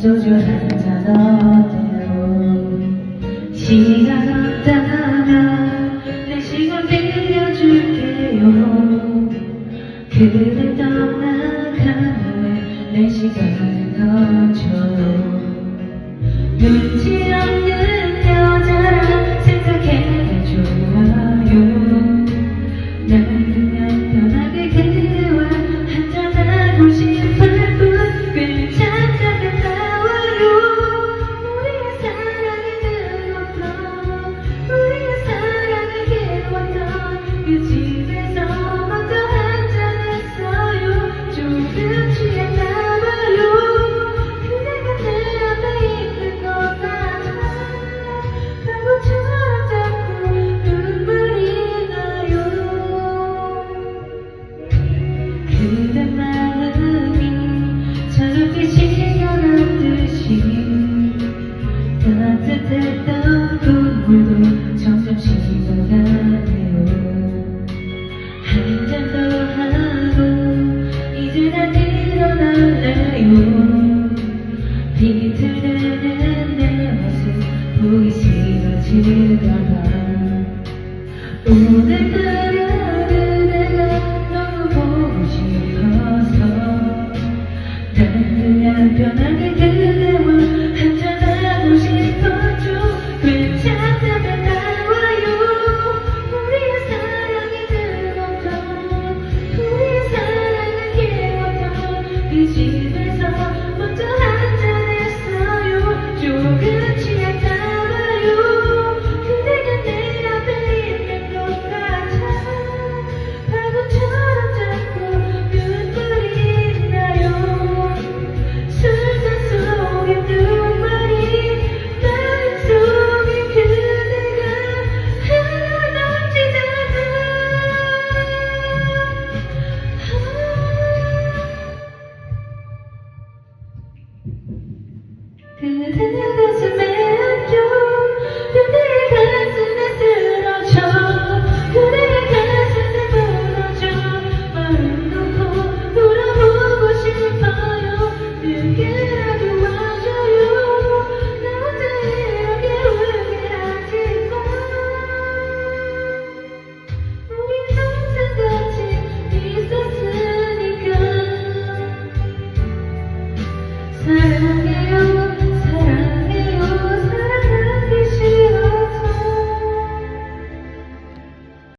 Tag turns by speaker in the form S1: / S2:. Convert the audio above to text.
S1: 소주 한잔 어때요 시간 없다면 내 시간 빌려줄게요 그대 떠나간 후에 내 시간을 넣어줘 눈치 없는 비틀는 내 모습 보기 싫어질까봐 Thank you.